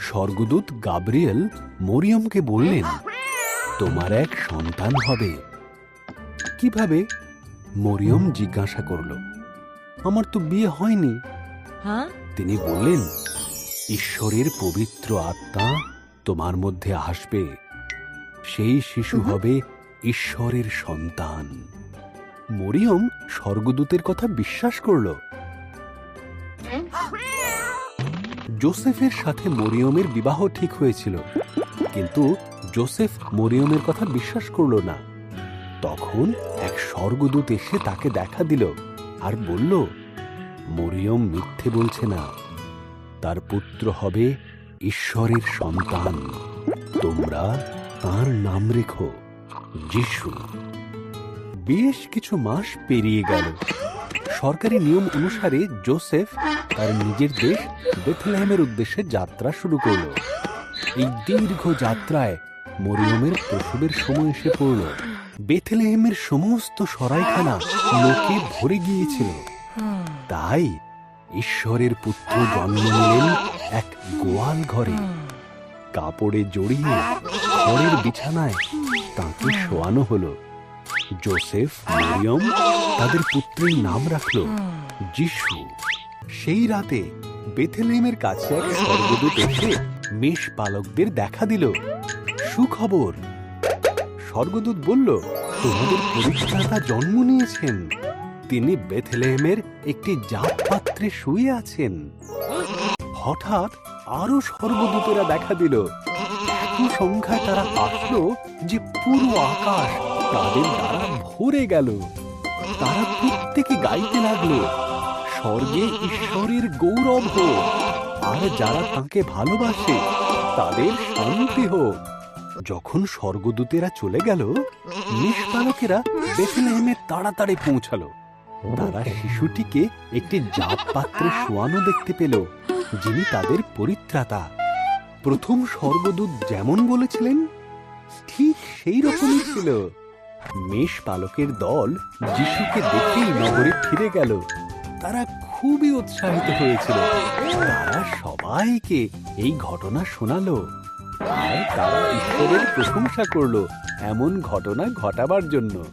স্বর্গদূত Gabriel মরিয়মকে বললেন তোমার এক সন্তান হবে। কীভাবে? মরিয়ম জিজ্ঞাসা করল আমার তো বিয়ে হয়নি। হ্যাঁ? তিনি বললেন ঈশ্বরের পবিত্র আত্মা তোমার মধ্যে আসবে। সেই শিশু হবে ঈশ্বরের সন্তান। মরিয়ম স্বর্গদূতের কথা বিশ্বাস করল। জোসেফের সাথে মরিয়মের বিবাহ ঠিক হয়েছিল। কিন্তু জোসেফ মরিয়মের কথা বিশ্বাস করল না। তখন এক স্বর্গদূত এসে তাকে দেখা দিল আর বলল, মরিয়ম মিথ্যে বলছে না। তার পুত্র হবে ঈশ্বরের সন্তান। তোমরা তার নাম রেখো, যিশু। বেশ কিছু মাস পেরিয়ে গেল। সরকারি নিয়ম অনুসারে জোসেফ তার নিজের দেশ বেথলেহেমের উদ্দেশ্যে যাত্রা শুরু করল। এই দীর্ঘ যাত্রায় মরিয়মের প্রসবের সময় এসে পড়ল। বেথলেহেমের সমস্ত সরাইখানা লোকে ভরে গিয়েছিল। তাই ঈশ্বরের পুত্র জন্ম নিলেন এক গোয়াল ঘরে। কাপড়ে জড়িয়ে ঘরের বিছানায় তাঁকে শোয়ানো হলো। জোসেফ, মরিয়ম তাদের পুত্রের নাম রাখল যিশু। সেই রাতে বেথেলেমের কাছে এক স্বর্গদূত এসে মেষ পালকদের দেখা দিল। সুখবর, স্বর্গদূত বলল, তোমাদের পরিত্রাতা জন্ম নিয়েছেন। তিনি বেথলেহেমের একটি জাত পাত্রে শুয়ে আছেন। হঠাৎ আরও স্বর্গদূতেরা দেখা দিল। এত সংখ্যায় তারা আসলো যে পুরো আকাশ তাদের দ্বারা ভরে গেল। তারা প্রত্যেকে গাইতে লাগল, স্বর্গে ঈশ্বরের গৌরব হোক, আর যারা তাকে ভালোবাসে, তাদের শান্তি হোক। যখন স্বর্গদূতেরা চলে গেল, নিষ্পালকেরা বেথলেহেমে তাড়াতাড়ি পৌঁছালো। তারা শিশুটিকে একটি জাত পাত্রে শোয়ানো দেখতে পেল, যিনি তাদের পরিত্রাতা। প্রথম স্বর্গদূত যেমন বলেছিলেন, ঠিক সেই রকমই ছিল। মেষ পালকের দল যিশুকে দেখেই নগরে ফিরে গেল। তারা খুবই উৎসাহিত হয়েছিল। তারা সবাইকে এই ঘটনা শোনালো। আর তারা ঈশ্বরের প্রশংসা করল, এমন ঘটনা ঘটাবার জন্য।